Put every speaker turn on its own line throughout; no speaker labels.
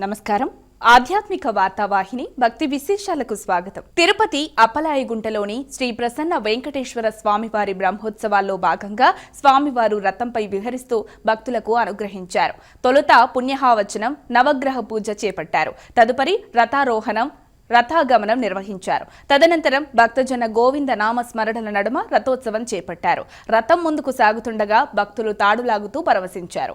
నమస్కారం. ఆధ్యాత్మిక వార్తావాహిని భక్తి విశేషాలకు స్వాగతం. తిరుపతి అప్పలాయగుంటలోని శ్రీ ప్రసన్న వెంకటేశ్వర స్వామివారి బ్రహ్మోత్సవాల్లో భాగంగా స్వామివారు రథంపై విహరిస్తూ భక్తులకు అనుగ్రహించారు. తొలుత పుణ్యహావచనం నవగ్రహ పూజ చేపట్టారు. తదుపరి రథారోహణం రథాగమనం నిర్వహించారు. తదనంతరం భక్తజన గోవింద నామ స్మరణల నడుమ రథోత్సవం చేపట్టారు. రథం ముందుకు సాగుతుండగా భక్తులు తాడులాగుతూ పరవశించారు.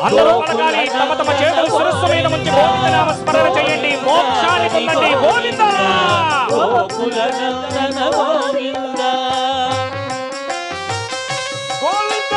అందరూ పలకాలి తమ తమ చేతులు శిరస్సు మీద ఉంచి గోవిందనామ స్మరణ చేయండి. మోక్షాన్ని పొందండి. గోవింద!
గోకుల నందన గోవింద!
గోవింద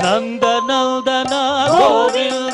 నందనందన గోవింద!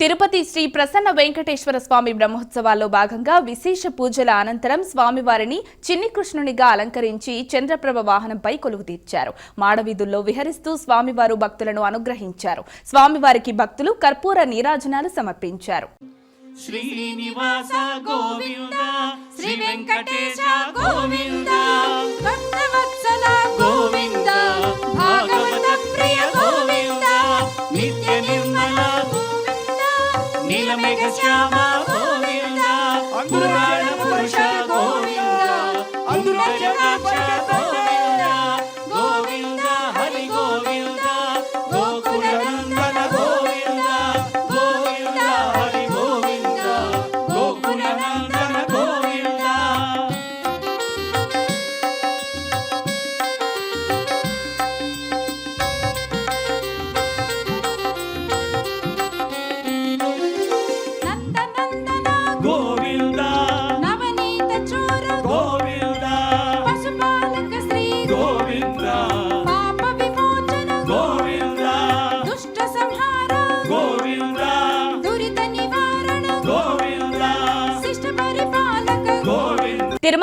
తిరుపతి శ్రీ ప్రసన్న వెంకటేశ్వర స్వామి బ్రహ్మోత్సవాల్లో భాగంగా విశేష పూజల అనంతరం స్వామివారిని చిన్ని కృష్ణునిగా అలంకరించి చంద్రప్రభ వాహనంపై కొలువు తీర్చారు. మాడవీధుల్లో విహరిస్తూ స్వామివారు భక్తులను అనుగ్రహించారు. స్వామివారికి భక్తులు కర్పూర నీరాజనాలు సమర్పించారు.
శ్రీనివాస గోవింద
శ్రీ వెంకటేశ గోవింద. భక్తవత్సల
గోవింద
భాగవత ప్రియ గోవింద.
నిత్య నిర్మల నీలమేఘ శ్యామ గోవింద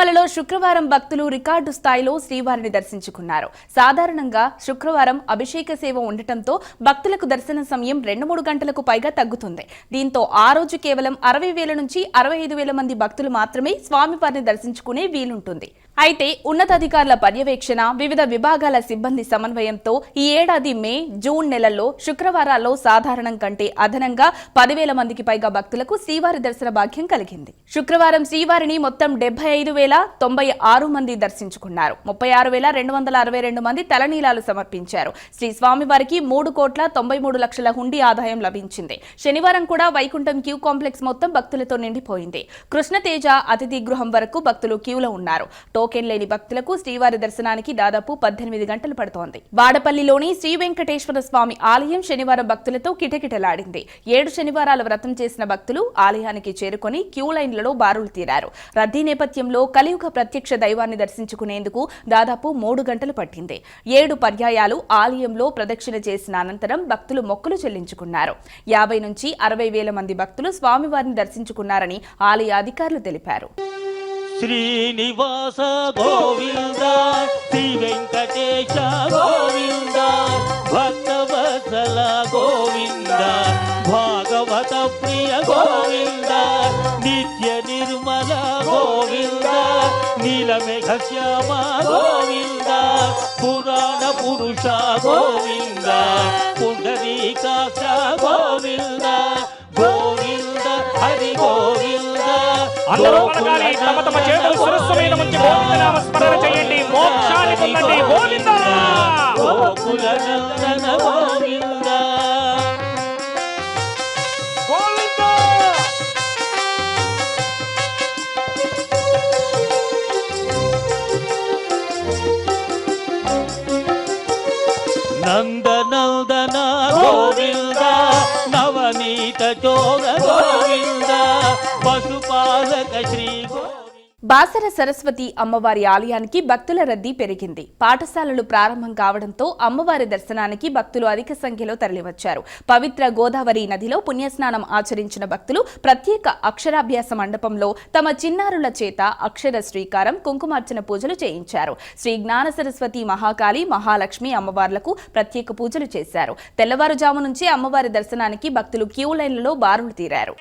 తిరుమలలో శుక్రవారం భక్తులు రికార్డు స్థాయిలో శ్రీవారిని దర్శించుకున్నారు. సాధారణంగా శుక్రవారం అభిషేక సేవ ఉండటంతో భక్తులకు దర్శన సమయం రెండు మూడు గంటలకు పైగా తగ్గుతుంది. దీంతో ఆ రోజు కేవలం అరవై వేల నుంచి అరవై ఐదు వేల మంది భక్తులు మాత్రమే స్వామివారిని దర్శించుకునే వీలుంటుంది. అయితే ఉన్నతాధికారుల పర్యవేక్షణ వివిధ విభాగాల సిబ్బంది సమన్వయంతో ఈ ఏడాది మే జూన్ నెలల్లో శుక్రవారాల్లో సాధారణం కంటే అదనంగా పదివేల మందికి పైగా భక్తులకు శ్రీవారి దర్శన భాగ్యం కలిగింది. శుక్రవారం శ్రీవారిని మొత్తం డెబ్బై ఐదు వేల తొంభై ఆరు మంది దర్శించుకున్నారు. ముప్పై ఆరు వేల రెండు వందల అరవై రెండు మంది తలనీలాలు సమర్పించారు. శ్రీ స్వామివారికి మూడు కోట్ల తొంభై మూడు లక్షల హుండీ ఆదాయం లభించింది. శనివారం కూడా వైకుంఠం క్యూ కాంప్లెక్స్ మొత్తం భక్తులతో నిండిపోయింది. కృష్ణతేజ అతిథి గృహం వరకు భక్తులు క్యూలో ఉన్నారు. టోకెన్ లేని భక్తులకు శ్రీవారి దర్శనానికి దాదాపు పద్దెనిమిది గంటలు పడుతోంది. వాడపల్లిలోని శ్రీ వెంకటేశ్వర స్వామి ఆలయం శనివారం భక్తులతో కిటకిటలాడింది. ఏడు శనివారాల వ్రతం చేసిన భక్తులు ఆలయానికి చేరుకొని క్యూ లైన్లలో బారులు తీరారు. రద్దీ నేపథ్యంలో కలియుగ ప్రత్యక్ష దైవాన్ని దర్శించుకునేందుకు దాదాపు మూడు గంటలు పట్టింది. ఏడు పర్యాయాలు ఆలయంలో ప్రదక్షిణ చేసిన అనంతరం భక్తులు మొక్కులు చెల్లించుకున్నారు. యాభై నుంచి అరవై వేల మంది భక్తులు స్వామివారిని దర్శించుకున్నారని ఆలయ అధికారులు తెలిపారు.
శ్రీనివాస గోవింద శ్రీ వెంకటేశ గోవింద భక్త గోవింద భాగవత ప్రియ గోవింద. శ్యామ గోవింద పురాణ పురుష గోవింద పుండరీకాక్ష గోవింద గోవింద హరి గోవింద.
అందరూ పలకాలి తమ తమ చేతులు శిరస్సు మీద ఉంచి గోవిందనామ స్మరణ చేయండి. మోక్షాన్ని పొందండి. గోవింద.
గోకుల నందన నందనందన
గోవింద.
నవనీత జోగ గోవింద పశుపాలక శ్రీ గో
బాసర సరస్వతి అమ్మవారి ఆలయానికి భక్తుల రద్దీ పెరిగింది. పాఠశాలలు ప్రారంభం కావడంతో అమ్మవారి దర్శనానికి భక్తులు అధిక సంఖ్యలో తరలివచ్చారు. పవిత్ర గోదావరి నదిలో పుణ్యస్నానం ఆచరించిన భక్తులు ప్రత్యేక అక్షరాభ్యాస మండపంలో తమ చిన్నారుల చేత అక్షర శ్రీకారం కుంకుమార్చన పూజలు చేయించారు. శ్రీ జ్ఞాన సరస్వతి మహాకాళి మహాలక్ష్మి అమ్మవార్లకు ప్రత్యేక పూజలు చేశారు. తెల్లవారుజాము నుంచి అమ్మవారి దర్శనానికి భక్తులు క్యూ లైన్లలో బారులు తీరారు.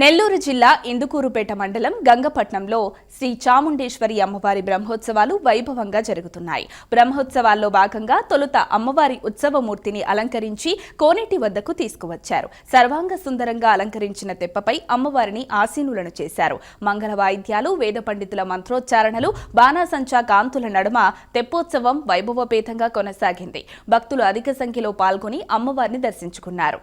నెల్లూరు జిల్లా ఇందుకూరుపేట మండలం గంగపట్నంలో శ్రీ చాముండేశ్వరి అమ్మవారి బ్రహ్మోత్సవాలు వైభవంగా జరుగుతున్నాయి. బ్రహ్మోత్సవాల్లో భాగంగా తొలుత అమ్మవారి ఉత్సవమూర్తిని అలంకరించి కోనేటి వద్దకు తీసుకువచ్చారు. సర్వాంగ సుందరంగా అలంకరించిన తెప్పపై అమ్మవారిని ఆసీనులను చేశారు. మంగళ వాయిద్యాలు వేద పండితుల మంత్రోచ్చారణలు బాణాసంచా కాంతుల నడుమ తెప్పోత్సవం వైభవపేతంగా కొనసాగింది. భక్తులు అధిక సంఖ్యలో పాల్గొని అమ్మవారిని దర్శించుకున్నారు.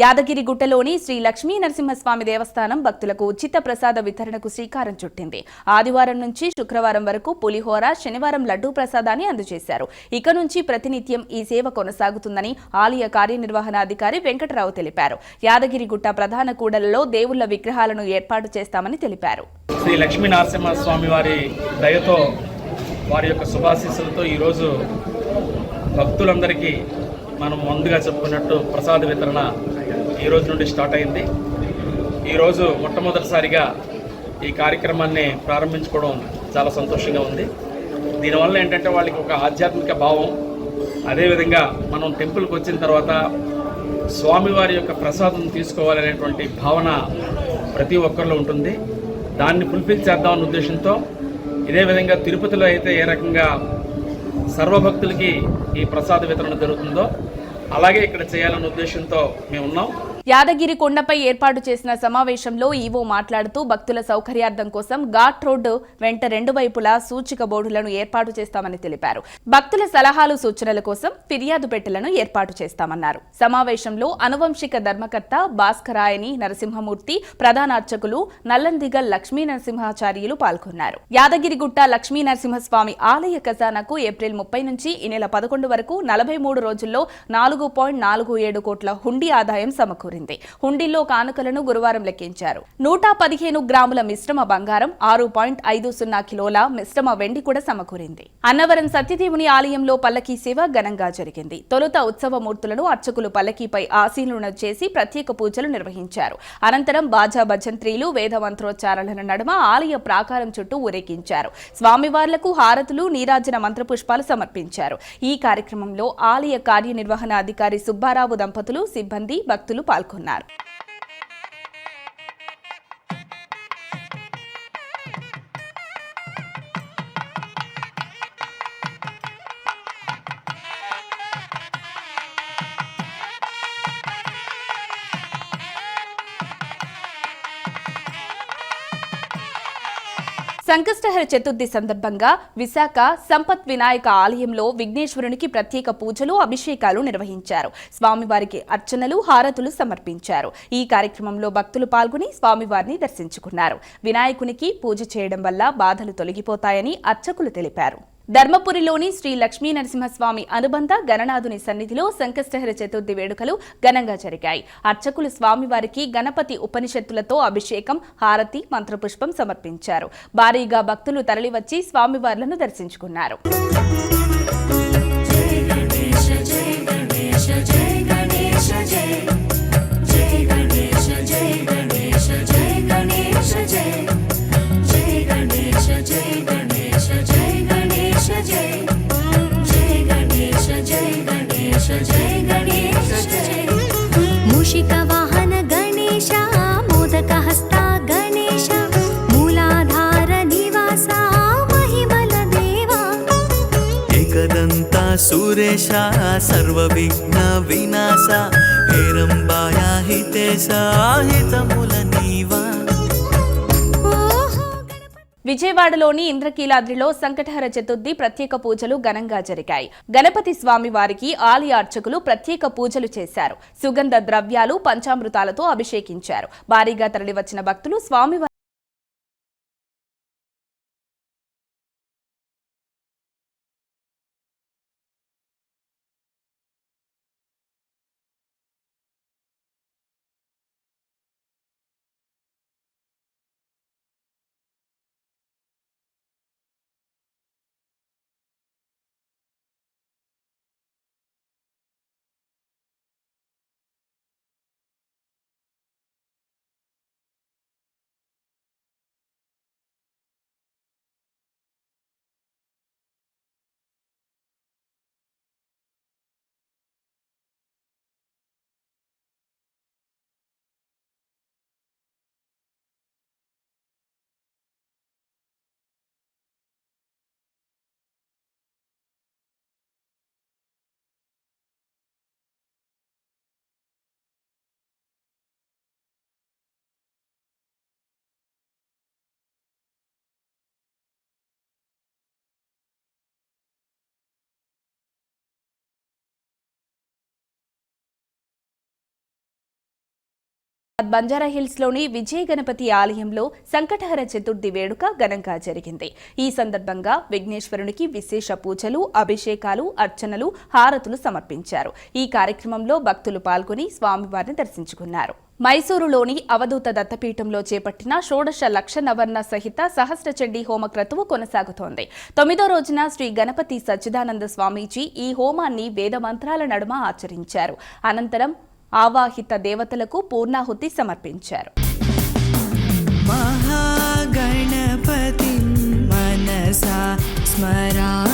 యాదగిరిగుట్టలోని శ్రీ లక్ష్మీ నరసింహస్వామి దేవస్థానం భక్తులకు ఉచిత ప్రసాద వితరణకు శ్రీకారం చుట్టింది. ఆదివారం నుంచి శుక్రవారం వరకు పులిహోర శనివారం లడ్డూ ప్రసాదాన్ని అందజేశారు. ఇక నుంచి ప్రతినిత్యం ఈ సేవ కొనసాగుతుందని ఆలయ కార్యనిర్వహణాధికారి వెంకటరావు తెలిపారు. యాదగిరిగుట్ట ప్రధాన కూడలలో దేవుళ్ళ విగ్రహాలను ఏర్పాటు చేస్తామని తెలిపారు.
శ్రీ లక్ష్మీ నరసింహస్వామి వారి దయతో వారి యొక్క శుభాశీస్సులతో ఈరోజు భక్తులందరికీ మనం ముందుగా చెప్పుకున్నట్టు ప్రసాద వితరణ ఈ రోజు నుండి స్టార్ట్ అయింది. ఈరోజు మొట్టమొదటిసారిగా ఈ కార్యక్రమాన్ని ప్రారంభించుకోవడం చాలా సంతోషంగా ఉంది. దీనివల్ల ఏంటంటే వాళ్ళకి ఒక ఆధ్యాత్మిక భావం. అదేవిధంగా మనం టెంపుల్కి వచ్చిన తర్వాత స్వామివారి యొక్క ప్రసాదం తీసుకోవాలనేటువంటి భావన ప్రతి ఒక్కరిలో ఉంటుంది. దాన్ని ఫుల్ఫిల్ చేద్దామన్న ఉద్దేశంతో ఇదే విధంగా తిరుపతిలో అయితే ఏ రకంగా సర్వభక్తులకి ఈ ప్రసాద వితరణ జరుగుతుందో అలాగే ఇక్కడ చేయాలన్న ఉద్దేశంతో మేము ఉన్నాం
యాదగిరి కొండపై ఏర్పాటు చేసిన సమావేశంలో ఈవో మాట్లాడుతూ భక్తుల సౌకర్యార్థం కోసం ఘాట్ రోడ్డు వెంట రెండు వైపులా సూచిక బోర్డులను ఏర్పాటు చేస్తామని తెలిపారు. భక్తుల సలహాలు సూచనల కోసం ఫిర్యాదు పెట్టెలను ఏర్పాటు చేస్తామన్నారు. సమావేశంలో అనువంశిక ధర్మకర్త భాస్కరాయని నరసింహమూర్తి ప్రధాన అర్చకులు నల్లందిగల్ లక్ష్మీ నరసింహాచార్యులు పాల్గొన్నారు. యాదగిరిగుట్ట లక్ష్మీ నరసింహస్వామి ఆలయ ఖజానాకు ఏప్రిల్ ముప్పై నుంచి ఈ నెల పదకొండు వరకు నలభై మూడు రోజుల్లో నాలుగు పాయింట్ నాలుగు ఏడు కోట్ల హుండీ ఆదాయం సమకూరింది. హుండీలో కానుకలను గురువారం లెక్కించారు. నూట పదిహేను గ్రాముల మిశ్రమ బంగారం ఆరు పాయింట్ ఐదు సున్నా కిలోల మిశ్రమ వెండి కూడా సమకూరింది. అన్నవరం సత్యదేవుని ఆలయంలో పల్లకీ సేవ ఘనంగా జరిగింది. తొలుత ఉత్సవ మూర్తులను అర్చకులు పల్లకీపై ఆశీనులను చేసి ప్రత్యేక పూజలు నిర్వహించారు. అనంతరం బాజా భజంత్రీలు వేద మంత్రోచ్చారణల నడుమ ఆలయ ప్రాకారం చుట్టూ ఊరేగించారు. స్వామివార్లకు హారతులు నీరాజన మంత్రపుష్పాలు సమర్పించారు. ఈ కార్యక్రమంలో ఆలయ కార్యనిర్వహణాధికారి సుబ్బారావు దంపతులు సిబ్బంది భక్తులు పాల్గొన్నారు పాల్గొన్నారు సంకష్టహర చతుర్థి సందర్భంగా విశాఖ సంపత్ వినాయక ఆలయంలో విఘ్నేశ్వరునికి ప్రత్యేక పూజలు అభిషేకాలు నిర్వహించారు. స్వామివారికి అర్చనలు హారతులు సమర్పించారు. ఈ కార్యక్రమంలో భక్తులు పాల్గొని స్వామివారిని దర్శించుకున్నారు. వినాయకునికి పూజ చేయడం వల్ల బాధలు తొలగిపోతాయని అర్చకులు తెలిపారు. ధర్మపురిలోని శ్రీ లక్ష్మీ నరసింహస్వామి అనుబంధ గణనాథుని సన్నిధిలో సంకష్టహర చతుర్థి వేడుకలు ఘనంగా జరిగాయి. అర్చకులు స్వామివారికి గణపతి ఉపనిషత్తులతో అభిషేకం హారతి మంత్రపుష్పం సమర్పించారు. భారీగా భక్తులు తరలివచ్చి స్వామివార్లను దర్శించుకున్నారు.
సురేశ సర్వవిఘ్న
వినాశ
విజయవాడలోని ఇంద్రకీలాద్రిలో సంకటహర చతుర్థి ప్రత్యేక పూజలు ఘనంగా జరిగాయి. గణపతి స్వామి వారికి ఆలయ అర్చకులు ప్రత్యేక పూజలు చేశారు. సుగంధ ద్రవ్యాలు పంచామృతాలతో అభిషేకించారు. భారీగా తరలివచ్చిన భక్తులు స్వామివారి బంజారాహిల్స్లోని విజయ గణపతి ఆలయంలో సంకటహర చతుర్థి వేడుక ఘనంగా జరిగింది. ఈ సందర్భంగా విఘ్నేశ్వరునికి విశేష పూజలు అభిషేకాలు అర్చనలు హారతులు సమర్పించారు. ఈ కార్యక్రమంలో భక్తులు పాల్గొని స్వామివారిని దర్శించుకున్నారు. మైసూరులోని అవధూత దత్తపీఠంలో చేపట్టిన షోడశ లక్ష నవర్ణ సహిత సహస్ర చండీ హోమ క్రతువు కొనసాగుతోంది. తొమ్మిదో రోజున శ్రీ గణపతి సచ్చిదానంద స్వామీజీ ఈ హోమాన్ని వేద మంత్రాల నడుమ ఆచరించారు. అనంతరం ఆవాహిత దేవతలకు పూర్ణాహుతి సమర్పించారు.
మహాగణపతి
మనసా స్మరా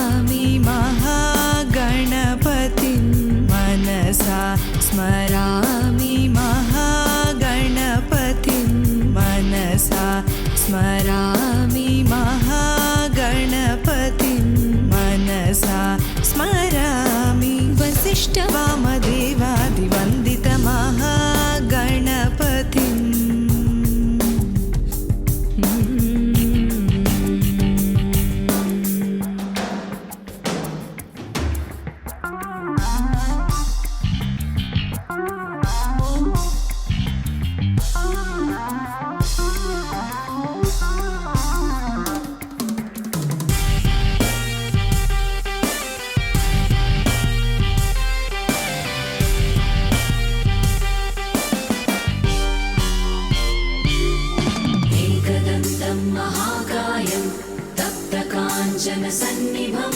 तप्तकाञ्चनसन्निभं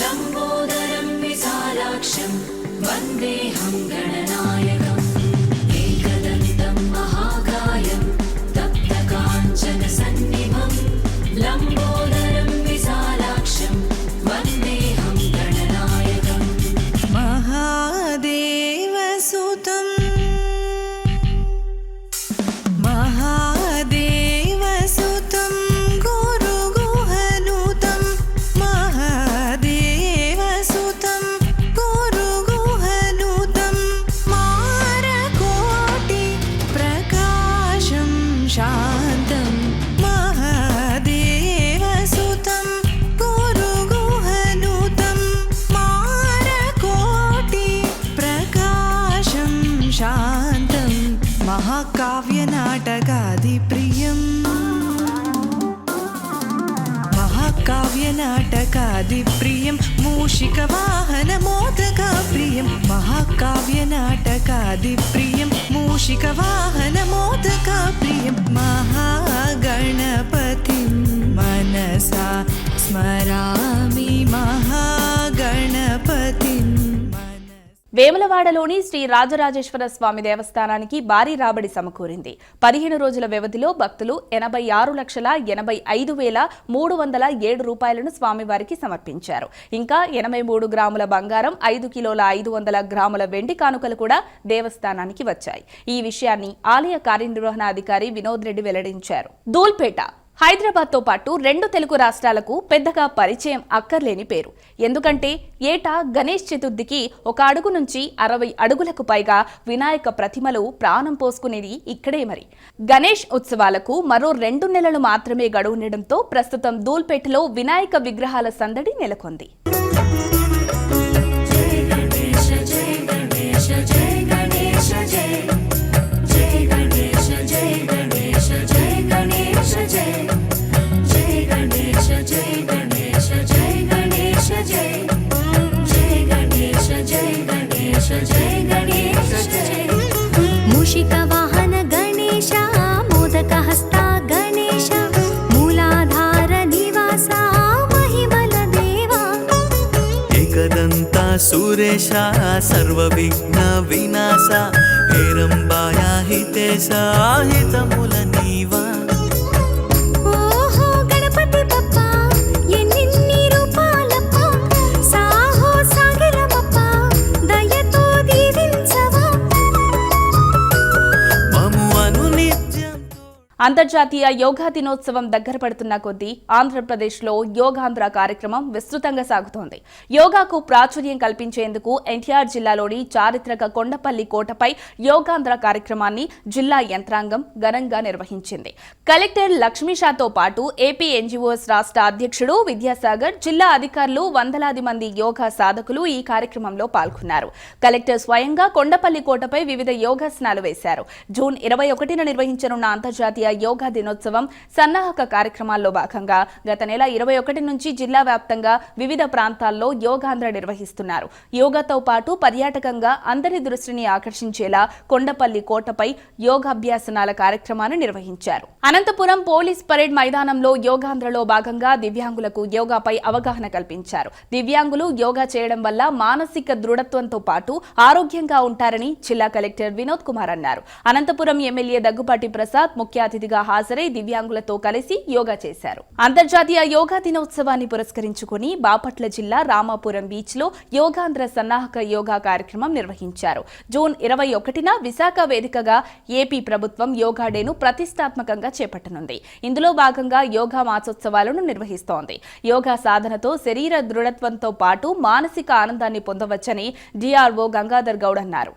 लम्बोदरं विशालाक्षं वन्देऽहं गणनायकम्
मूषिकवाहनमोदकाप्रियं महाकाव्यनाटकादिप्रियं मूषिकवाहनमोदकाप्रियं महागणपतिं मनसा
వేములవాడలోని శ్రీ రాజరాజేశ్వర స్వామి దేవస్థానానికి భారీ రాబడి సమకూరింది. పదిహేను రోజుల వ్యవధిలో భక్తులు ఎనభై ఆరు లక్షల ఎనభై ఐదు వేల మూడు వందల ఏడు రూపాయలను స్వామివారికి సమర్పించారు. ఇంకా ఎనభై మూడు గ్రాముల బంగారం ఐదు కిలోల ఐదు వందల గ్రాముల వెండి కానుకలు కూడా దేవస్థానానికి వచ్చాయి. ఈ విషయాన్ని ఆలయ కార్యనిర్వహణాధికారి వినోద్ రెడ్డి వెల్లడించారు. దూల్పేట హైదరాబాద్తో పాటు రెండు తెలుగు రాష్ట్రాలకు పెద్దగా పరిచయం అక్కర్లేని పేరు. ఎందుకంటే ఏటా గణేష్ చతుర్థికి ఒక అడుగు నుంచి అరవై అడుగులకు పైగా వినాయక ప్రతిమలు ప్రాణం పోసుకునేది ఇక్కడే మరి. గణేష్ ఉత్సవాలకు మరో రెండు నెలలు మాత్రమే గడువుండడంతో ప్రస్తుతం దూల్పేటలో వినాయక విగ్రహాల సందడి నెలకొంది.
జయ గణేష జయ గణేష
జయ सुरेशा सर्वविघ्नविनाशा हेरम्बाया हितेशा हितमुलनीवा
అంతర్జాతీయ యోగా దినోత్సవం దగ్గర పడుతున్న కొద్దీ ఆంధ్రప్రదేశ్లో యోగాంధ్ర కార్యక్రమం విస్తృతంగా సాగుతోంది. యోగాకు ప్రాచుర్యం కల్పించేందుకు ఎన్టీఆర్ జిల్లాలోని చారిత్రక కొండపల్లి కోటపై యోగాంధ్ర కార్యక్రమాన్ని జిల్లా యంత్రాంగం ఘనంగా నిర్వహించింది. కలెక్టర్ లక్ష్మీషాతో పాటు ఏపీ ఎన్జీఓఎస్ రాష్ట్ర అధ్యక్షుడు విద్యాసాగర్ జిల్లా అధికారులు వందలాది మంది యోగా సాధకులు ఈ కార్యక్రమంలో పాల్గొన్నారు. కలెక్టర్ స్వయంగా కొండపల్లి కోటపై వివిధ యోగాసనాలు వేశారు. జూన్ ఇరవై ఒకటిన నిర్వహించనున్న అంతర్జాతీయ యోగా దినోత్సవం సన్నాహక కార్యక్రమాల్లో భాగంగా గత నెల ఇరవై ఒకటి నుంచి జిల్లా వ్యాప్తంగా వివిధ ప్రాంతాల్లో యోగాంధ్ర నిర్వహిస్తున్నారు. యోగాతో పాటు పర్యాటకంగా అందరి దృష్టిని ఆకర్షించేలా కొండపల్లి కోటపై యోగాభ్యాసనాల కార్యక్రమాన్ని నిర్వహించారు. అనంతపురం పోలీస్ పరేడ్ మైదానంలో యోగాంధ్రలో భాగంగా దివ్యాంగులకు యోగాపై అవగాహన కల్పించారు. దివ్యాంగులు యోగా చేయడం వల్ల మానసిక దృఢత్వంతో పాటు ఆరోగ్యంగా ఉంటారని జిల్లా కలెక్టర్ వినోద్ కుమార్ అన్నారు. అనంతపురం ఎమ్మెల్యే దగ్గుపాటి ప్రసాద్ ముఖ్య అతిథి అతిథిగా హాజరై దివ్యాంగులతో కలిసి యోగా చేశారు. అంతర్జాతీయ యోగా దినోత్సవాన్ని పురస్కరించుకుని బాపట్ల జిల్లా రామాపురం బీచ్లో యోగాంధ్ర సన్నాహక యోగా కార్యక్రమం నిర్వహించారు. జూన్ ఇరవై ఒకటిన విశాఖ వేదికగా ఏపీ ప్రభుత్వం యోగా డేను ప్రతిష్టాత్మకంగా చేపట్టనుంది. ఇందులో భాగంగా యోగా మాసోత్సవాలను నిర్వహిస్తోంది. యోగా సాధనతో శరీర దృఢత్వంతో పాటు మానసిక ఆనందాన్ని పొందవచ్చని డిఆర్ఓ గంగాధర్ గౌడ్ అన్నారు.